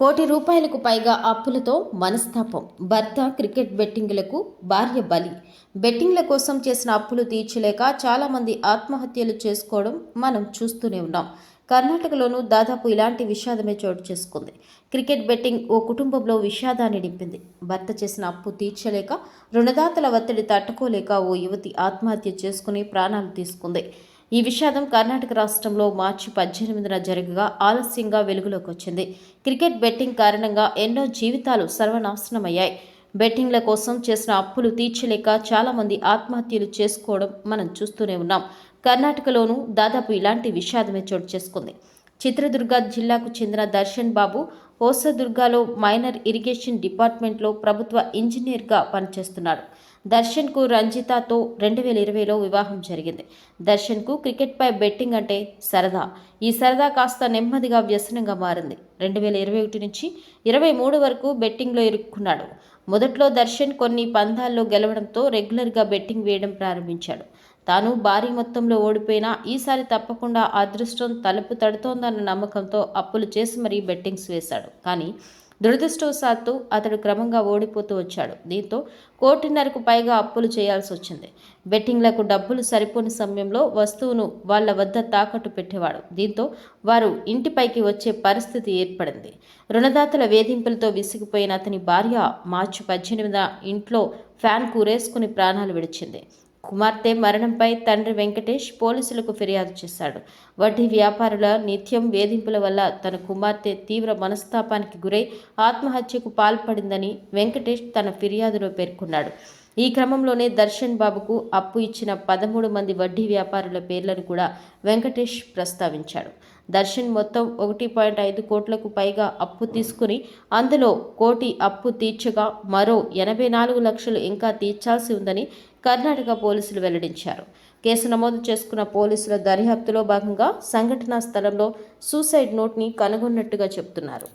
కోటి రూపాయలకు పైగా అప్పులతో మనస్తాపం. భర్త క్రికెట్ బెట్టింగ్లకు భార్య బలి. బెట్టింగ్ల కోసం చేసిన అప్పులు తీర్చలేక చాలామంది ఆత్మహత్యలు చేసుకోవడం మనం చూస్తూనే ఉన్నాం. కర్ణాటకలోనూ దాదాపు ఇలాంటి విషాదమే చోటు చేసుకుంది. క్రికెట్ బెట్టింగ్ ఓ కుటుంబంలో విషాదాన్ని నింపింది. భర్త చేసిన అప్పు తీర్చలేక రుణదాతల ఒత్తిడి తట్టుకోలేక ఓ యువతి ఆత్మహత్య చేసుకుని ప్రాణాలు తీసుకుంది. ఈ విషాదం కర్ణాటక రాష్ట్రంలో మార్చి పద్దెనిమిదిన జరగగా ఆలస్యంగా వెలుగులోకి వచ్చింది. క్రికెట్ బెట్టింగ్ కారణంగా ఎన్నో జీవితాలు సర్వనాశనమయ్యాయి. బెట్టింగ్ల కోసం చేసిన అప్పులు తీర్చలేక చాలామంది ఆత్మహత్యలు చేసుకోవడం మనం చూస్తూనే ఉన్నాం. కర్ణాటకలోనూ దాదాపు ఇలాంటి విషాదమే చోటు చేసుకుంది. చిత్రదుర్గ జిల్లాకు చెందిన దర్శన్ బాబు హోసదుర్గాలో మైనర్ ఇరిగేషన్ డిపార్ట్మెంట్లో ప్రభుత్వ ఇంజనీర్గా పనిచేస్తున్నాడు. దర్శన్కు రంజితాతో రెండు వేల ఇరవైలో వివాహం జరిగింది. దర్శన్కు క్రికెట్పై బెట్టింగ్ అంటే సరదా. ఈ సరదా కాస్త నెమ్మదిగా వ్యసనంగా మారింది. రెండు వేల ఇరవై ఒకటి నుంచి ఇరవై మూడు వరకు బెట్టింగ్లో ఇరుక్కున్నాడు. మొదట్లో దర్శన్ కొన్ని పందాల్లో గెలవడంతో రెగ్యులర్గా బెట్టింగ్ వేయడం ప్రారంభించాడు. తాను భారీ మొత్తంలో ఓడిపోయినా ఈసారి తప్పకుండా అదృష్టం తలుపు తడుతోందన్న నమ్మకంతో అప్పులు చేసి మరీ బెట్టింగ్స్ వేశాడు. కానీ దురదృష్టవశాత్తు అతడు క్రమంగా ఓడిపోతూ వచ్చాడు. దీంతో కోటిన్నరకు పైగా అప్పులు చేయాల్సి వచ్చింది. బెట్టింగ్లకు డబ్బులు సరిపోని సమయంలో వస్తువును వాళ్ళ వద్ద తాకట్టు పెట్టేవాడు. దీంతో వారు ఇంటిపైకి వచ్చే పరిస్థితి ఏర్పడింది. రుణదాతల వేధింపులతో విసిగిపోయిన అతని భార్య మార్చి పద్దెనిమిద ఇంట్లో ఫ్యాన్ కూరేసుకుని ప్రాణాలు విడిచింది. కుమార్తె మరణంపై తండ్రి వెంకటేష్ పోలీసులకు ఫిర్యాదు చేశాడు. వడ్డీ వ్యాపారుల నిత్యం వేధింపుల వల్ల తన కుమార్తె తీవ్ర మనస్తాపానికి గురై ఆత్మహత్యకు పాల్పడిందని వెంకటేష్ తన ఫిర్యాదులో పేర్కొన్నాడు. ఈ క్రమంలోనే దర్శన్ బాబుకు అప్పు ఇచ్చిన పదమూడు మంది వడ్డీ వ్యాపారుల పేర్లను కూడా వెంకటేష్ ప్రస్తావించాడు. దర్శన్ మొత్తం ఒకటి పాయింట్ ఐదు కోట్లకు పైగా అప్పు తీసుకుని అందులో కోటి అప్పు తీర్చగా మరో ఎనభై నాలుగు లక్షలు ఇంకా తీర్చాల్సి ఉందని కర్ణాటక పోలీసులు వెల్లడించారు. కేసు నమోదు చేసుకున్న పోలీసుల దర్యాప్తులో భాగంగా సంఘటనా స్థలంలో సూసైడ్ నోట్ని కనుగొన్నట్టుగా చెబుతున్నారు.